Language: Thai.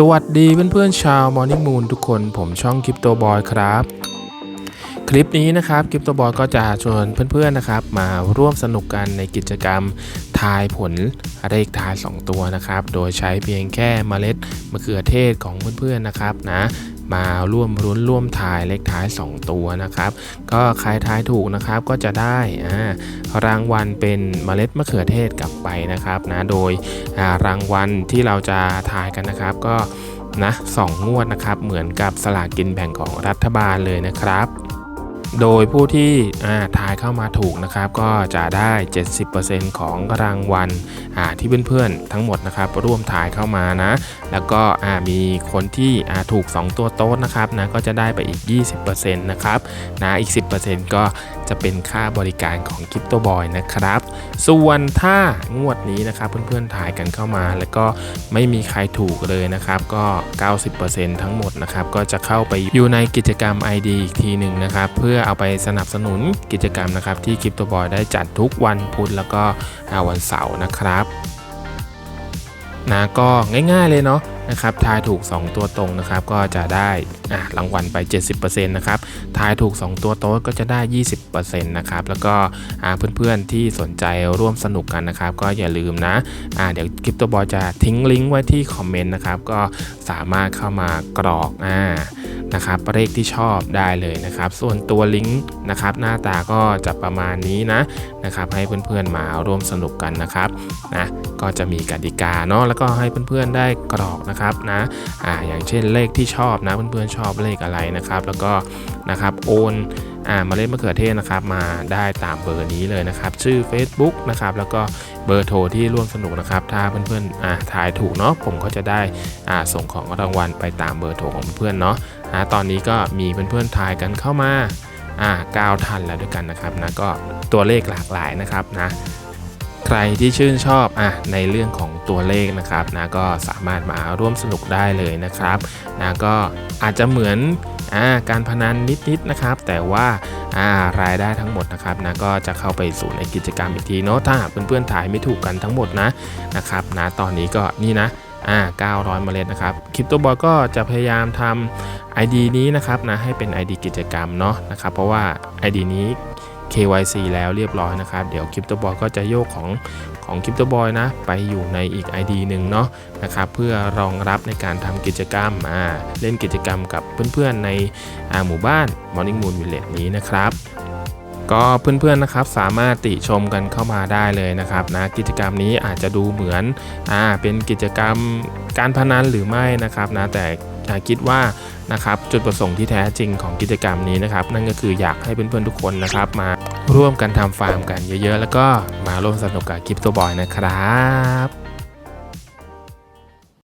สวัสดีเพื่อนๆชาวมอร์นิ่งมูนทุกคนผมช่องคริปโตบอยครับ คลิปนี้นะครับคริปโตบอยก็จะชวนเพื่อนๆนะครับ มาร่วมสนุกกันในกิจกรรมทายผลเลขทาย 2 ตัวนะครับ โดยใช้เพียงแค่เมล็ดมะเขือเทศของเพื่อนๆนะครับนะ มาร่วมรุ้นร่วมทายเลขท้าย 2 ตัวนะครับ ก็ใครทายถูกนะครับก็จะได้รางวัลเป็นเมล็ดมะเขือเทศกลับไปนะครับนะโดยรางวัลที่เราจะทายกันนะครับ ก็นะสองงวดนะครับ เหมือนกับสลากกินแบ่งของรัฐบาลเลยนะครับ โดยผู้ที่อ่าทายเข้ามาถูกนะครับ ก็จะได้ 70%ของรางวัลที่เพื่อนๆทั้งหมดนะครับ ร่วมทายเข้ามานะ แล้วก็มีคนที่ถูก 2 ตัวโต๊ดนะครับนะก็จะได้ไปอีก 20%นะครับนะอีก 10%ก็จะเป็นค่าบริการของคริปโตบอยนะครับ ส่วนถ้างวดนี้นะครับเพื่อนๆถ่ายกันเข้ามา แล้วก็ไม่มีใครถูกเลยนะครับ ก็ 90%ทั้งหมดนะครับ ก็จะเข้าไปอยู่ในกิจกรรม ID อีกทีหนึ่งนะครับ เพื่อเอาไปสนับสนุนกิจกรรมนะครับที่คริปโตบอยได้จัดทุกวันพุธแล้วก็วันเสาร์นะครับนะก็ง่ายๆเลยเนาะนะครับทายถูก 2 ตัวตรงนะครับก็จะได้รางวัลไป 70%นะครับทายถูก 2 ตัวโต๊ดก็จะได้ 20%นะครับแล้วก็เพื่อนๆที่สนใจร่วมสนุกกันนะครับ ก็อย่าลืมนะอ่าเดี๋ยวคริปโตบอยจะทิ้งลิงก์ไว้ที่คอมเมนต์นะครับก็สามารถเข้ามากรอกอ่า นะครับเลขที่ชอบได้เลยนะครับ ส่วนตัวลิงก์นะครับหน้าตาก็จะประมาณนี้นะนะครับให้เพื่อนๆมาร่วมสนุกกันนะครับนะก็จะมีกติกาเนาะแล้วก็ให้เพื่อนๆได้กรอกนะครับนะอ่าอย่างเช่นเลขที่ชอบนะเพื่อนๆชอบเลขอะไรนะครับ แล้วก็นะครับโอนอ่ามาเล่นมะเขือเทศนะครับมาได้ตามเบอร์นี้เลยนะครับ ชื่อ Facebook นะครับแล้วก็ เบอร์โทรที่ร่วมสนุกนะครับ ถ้าเพื่อนๆอ่าถ่ายถูกเนาะผมก็จะได้อ่าส่งของรางวัลไปตามเบอร์โทรของเพื่อนเนาะอ่าตอนนี้ก็มีเพื่อนๆถ่ายกันเข้ามาอ่าก้าทันแล้วด้วยกันนะครับนะก็ตัวเลขหลากหลายนะครับนะ ใครที่ชื่นชอบอะในเรื่องของตัวเลขนะครับนะก็สามารถมาร่วมสนุกได้เลยนะครับนะก็อาจจะเหมือนอ่าการพนันนิดๆนะครับ แต่ว่าอ่ารายได้ทั้งหมดนะครับนะก็จะเข้าไปสู่ในกิจกรรมอีกทีเนาะถ้าหากเพื่อนๆถ่ายไม่ถูกกันทั้งหมดนะนะครับนะตอนนี้ก็นี่นะอ่า900 เมล็ดนะครับคริปโตบอยก็จะพยายามทำ ID นี้นะครับนะให้เป็น ID กิจกรรมเนาะนะครับเพราะว่า ID นี้ KYC แล้วเรียบร้อยนะครับ เดี๋ยว CryptoBoy ก็จะโยกของของ CryptoBoy นะ ไปอยู่ในอีก ID หนึ่งเนาะนะครับเพื่อรองรับในการทำกิจกรรมอ่าเล่นกิจกรรมกับเพื่อนๆในหมู่บ้าน Morning Moon Village นี้นะครับก็เพื่อนๆนะครับสามารถติชมกันเข้ามาได้เลยนะครับนะกิจกรรมนี้อาจจะดูเหมือนอ่าเป็นกิจกรรมการพนันหรือไม่นะครับนะแต่ คิดว่านะครับจุดประสงค์ที่แท้จริงของกิจกรรมนี้นะครับ นั่นก็คืออยากให้เพื่อนๆทุกคนนะครับมาร่วมกันทำฟาร์มกันเยอะๆ แล้วก็มาร่วมสนุกกับคริปโตบอยนะครับ